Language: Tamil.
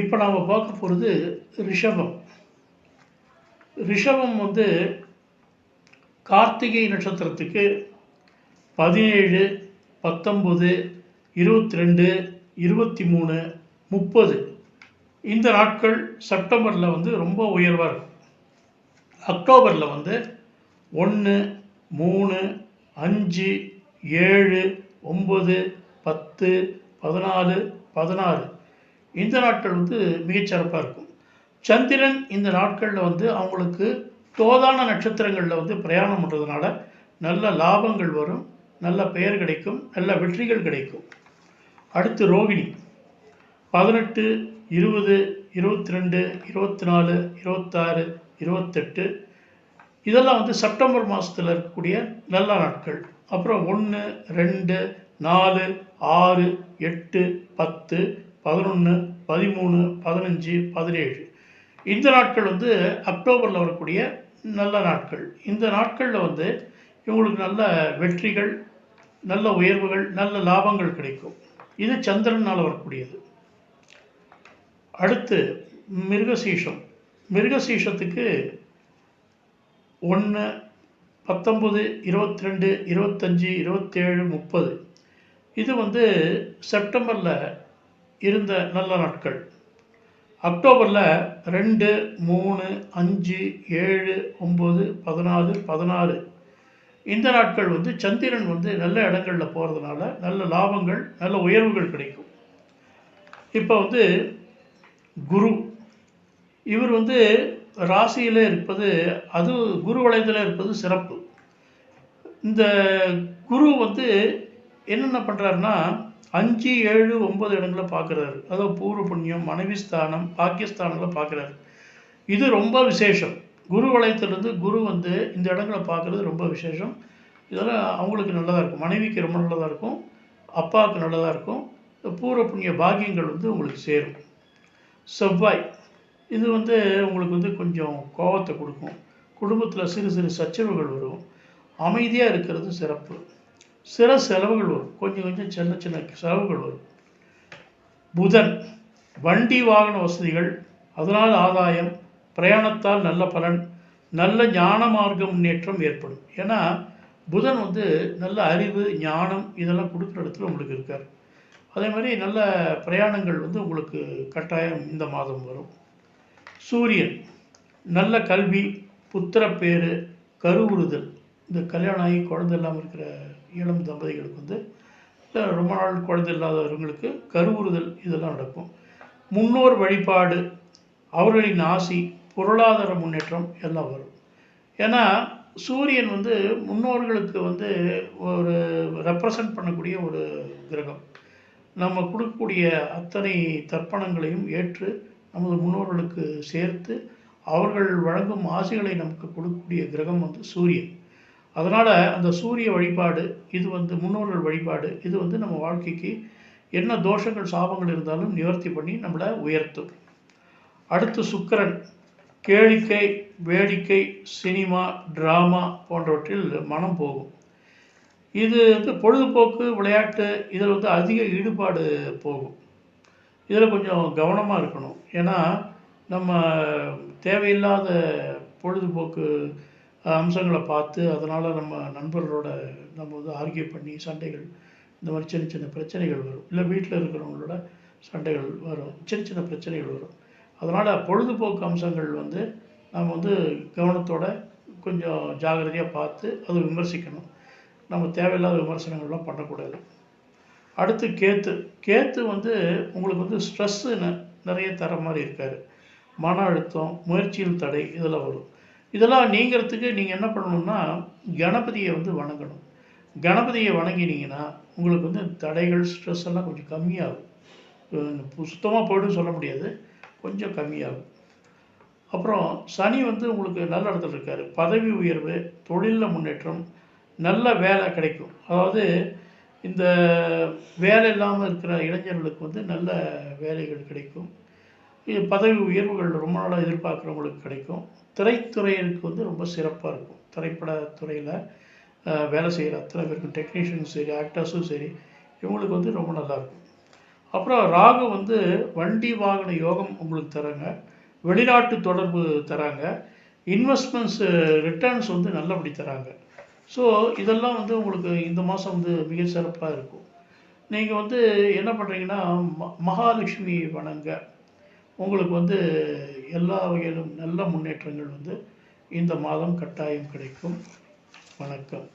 இப்போ நாம் பார்க்க போகிறது ரிஷபம். ரிஷபம் வந்து கார்த்திகை நட்சத்திரத்துக்கு பதினேழு பத்தொம்பது இருபத்தி ரெண்டு இருபத்தி மூணு முப்பது. இந்த நாட்கள் செப்டம்பரில் வந்து ரொம்ப உயர்வாக இருக்கும். அக்டோபரில் வந்து ஒன்று மூணு அஞ்சு ஏழு ஒம்பது பத்து பதினாலு பதினாறு. இந்த நாட்கள் வந்து மிகச்சிறப்பாக இருக்கும். சந்திரன் இந்த நாட்களில் வந்து அவங்களுக்கு தோதான நட்சத்திரங்களில் வந்து பிரயாணம் பண்ணுறதுனால நல்ல லாபங்கள் வரும் நல்ல பெயர் கிடைக்கும் நல்ல வெற்றிகள் கிடைக்கும். அடுத்து ரோகிணி. பதினெட்டு இருபது இருபத்தி ரெண்டு இருபத்தி நாலு இருபத்தாறு இருபத்தெட்டு. இதெல்லாம் வந்து செப்டம்பர் மாதத்தில் இருக்கக்கூடிய நல்ல நாட்கள். அப்புறம் ஒன்று ரெண்டு நாலு ஆறு எட்டு பத்து பதினொன்று பதிமூணு பதினஞ்சு பதினேழு. இந்த நாட்கள் வந்து அக்டோபரில் வரக்கூடிய நல்ல நாட்கள். இந்த நாட்களில் வந்து இவங்களுக்கு நல்ல வெற்றிகள் நல்ல உயர்வுகள் நல்ல லாபங்கள் கிடைக்கும். இது சந்திரனால் வரக்கூடியது. அடுத்து மிருகசீஷம். மிருகசீஷத்துக்கு ஒன்று பத்தொம்பது இருபத்தி ரெண்டு இருபத்தஞ்சி இருபத்தேழு முப்பது. இது வந்து செப்டம்பரில் இருந்த நல்ல நாட்கள். அக்டோபரில் ரெண்டு மூணு அஞ்சு ஏழு ஒம்பது பதினாலு பதினாறு. இந்த நாட்கள் வந்து சந்திரன் வந்து நல்ல இடங்களில் போகிறதுனால நல்ல லாபங்கள் நல்ல உயர்வுகள் கிடைக்கும். இப்போ வந்து குரு. இவர் வந்து ராசியில் இருப்பது அது குரு வளையத்தில் இருப்பது சிறப்பு. இந்த குரு வந்து என்னென்ன பண்ணுறாருன்னா அஞ்சு ஏழு ஒன்பது இடங்களை பார்க்குறாரு. அதாவது பூர்வ புண்ணியம் மனைவி ஸ்தானம் பாக்கியஸ்தானங்களை பார்க்குறாரு. இது ரொம்ப விசேஷம். குரு வளையத்திலிருந்து குரு வந்து இந்த இடங்களை பார்க்குறது ரொம்ப விசேஷம். இதெல்லாம் அவங்களுக்கு நல்லதாக இருக்கும். மனைவிக்கு ரொம்ப நல்லதாக இருக்கும். அப்பாவுக்கு நல்லதாக இருக்கும். பூர்வ புண்ணிய பாக்கியங்கள் வந்து உங்களுக்கு சேரும். செவ்வாய். இது வந்து உங்களுக்கு வந்து கொஞ்சம் கோபத்தை கொடுக்கும். குடும்பத்தில் சிறு சிறு சச்சரவுகள் வரும். அமைதியாக இருக்கிறது சிறப்பு. சில செலவுகள் வரும். கொஞ்சம் கொஞ்சம் சின்ன சின்ன செலவுகள் வரும். புதன் வண்டி வாகன வசதிகள் அதனால் ஆதாயம் பிரயாணத்தால் நல்ல பலன் நல்ல ஞான மார்க்க முன்னேற்றம் ஏற்படும். ஏன்னா புதன் வந்து நல்ல அறிவு ஞானம் இதெல்லாம் கொடுக்குற இடத்துல உங்களுக்கு இருக்கார். அதே மாதிரி நல்ல பிரயாணங்கள் வந்து உங்களுக்கு கட்டாயம் இந்த மாதம் வரும். சூரியன் நல்ல கல்வி புத்திர பேரு கருவுறுதல். இந்த கல்யாணம் ஆகி குழந்தை இல்லாமல் இருக்கிற இளம் தம்பதிகளுக்கு வந்து இல்லை ரொம்ப நாள் குழந்தை இல்லாதவர்களுக்கு கருவுறுதல் இதெல்லாம் நடக்கும். முன்னோர் வழிபாடு அவர்களின் ஆசி பொருளாதார முன்னேற்றம் எல்லாம் வரும். ஏன்னா சூரியன் வந்து முன்னோர்களுக்கு வந்து ஒரு ரெப்ரசன்ட் பண்ணக்கூடிய ஒரு கிரகம். நம்ம கொடுக்கக்கூடிய அத்தனை தர்ப்பணங்களையும் ஏற்று நமது முன்னோர்களுக்கு சேர்த்து அவர்கள் வழங்கும் ஆசைகளை நமக்கு கொடுக்கக்கூடிய கிரகம் வந்து சூரியன். அதனால் அந்த சூரிய வழிபாடு இது வந்து முன்னோர்கள் வழிபாடு இது வந்து நம்ம வாழ்க்கைக்கு என்ன தோஷங்கள் சாபங்கள் இருந்தாலும் நிவர்த்தி பண்ணி நம்மளை உயர்த்தும். அடுத்து சுக்கரன். கேளிக்கை வேடிக்கை சினிமா ட்ராமா போன்றவற்றில் மனம் போகும். இது வந்து பொழுதுபோக்கு விளையாட்டு இதில் வந்து அதிக ஈடுபாடு போகும். இதில் கொஞ்சம் கவனமாக இருக்கணும். ஏன்னா நம்ம தேவையில்லாத பொழுதுபோக்கு அம்சங்களை பார்த்து அதனால் நம்ம நண்பர்களோட நம்ம வந்து ஆர்கியூ பண்ணி சண்டைகள் இந்த மாதிரி சின்ன சின்ன பிரச்சனைகள் வரும். இல்லை வீட்டில் இருக்கிறவங்களோட சண்டைகள் வரும். சின்ன சின்ன பிரச்சனைகள் வரும். அதனால் பொழுதுபோக்கு அம்சங்கள் வந்து நம்ம வந்து கவனத்தோட கொஞ்சம் ஜாகிரதையாக பார்த்து அதை விமர்சிக்கணும். நம்ம தேவையில்லாத விமர்சனங்கள்லாம் பண்ணக்கூடாது. அடுத்து கேத்து. கேத்து வந்து உங்களுக்கு வந்து ஸ்ட்ரெஸ்ஸு நிறைய தர மாதிரி இருக்கார். மன அழுத்தம் முயற்சியில் தடை இதெல்லாம் வரும். இதெல்லாம் நீங்கிறதுக்கு நீங்கள் என்ன பண்ணணும்னா கணபதியை வந்து வணங்கணும். கணபதியை வணங்கினீங்கன்னா உங்களுக்கு வந்து தடைகள் ஸ்ட்ரெஸ் எல்லாம் கொஞ்சம் கம்மியாகும். சுத்தமாக போய்டும் சொல்ல முடியாது. கொஞ்சம் கம்மியாகும். அப்புறம் சனி வந்து உங்களுக்கு நல்ல இடத்துல இருக்கார். பதவி உயர்வு தொழிலில் முன்னேற்றம் நல்ல வேலை கிடைக்கும். அதாவது இந்த வேலை இல்லாமல் இருக்கிற இளைஞர்களுக்கு வந்து நல்ல வேலைகள் கிடைக்கும். இது பதவி உயர்வுகள் ரொம்ப நாளாக எதிர்பார்க்குறவங்களுக்கு கிடைக்கும். திரைத்துறையினருக்கு வந்து ரொம்ப சிறப்பாக இருக்கும். திரைப்படத்துறையில் வேலை செய்கிற அத்தனை பேருக்கும் டெக்னீஷியனும் சரி ஆக்டர்ஸும் சரி இவங்களுக்கு வந்து ரொம்ப நல்லாயிருக்கும் அப்புறம் ராகு வந்து வண்டி வாகன யோகம் உங்களுக்கு தராங்க. வெளிநாட்டு தொடர்பு தராங்க. இன்வெஸ்ட்மெண்ட்ஸ் ரிட்டர்ன்ஸ் வந்து நல்லபடி தராங்க. ஸோ இதெல்லாம் வந்து உங்களுக்கு இந்த மாதம் வந்து மிக சிறப்பாக இருக்கும். நீங்கள் வந்து என்ன பண்ணுறீங்கன்னா ம மகாலட்சுமி வணங்க. உங்களுக்கு வந்து எல்லா வகையிலும் நல்ல முன்னேற்றங்கள் வந்து இந்த மாதம் கட்டாயம் கிடைக்கும். வணக்கம்.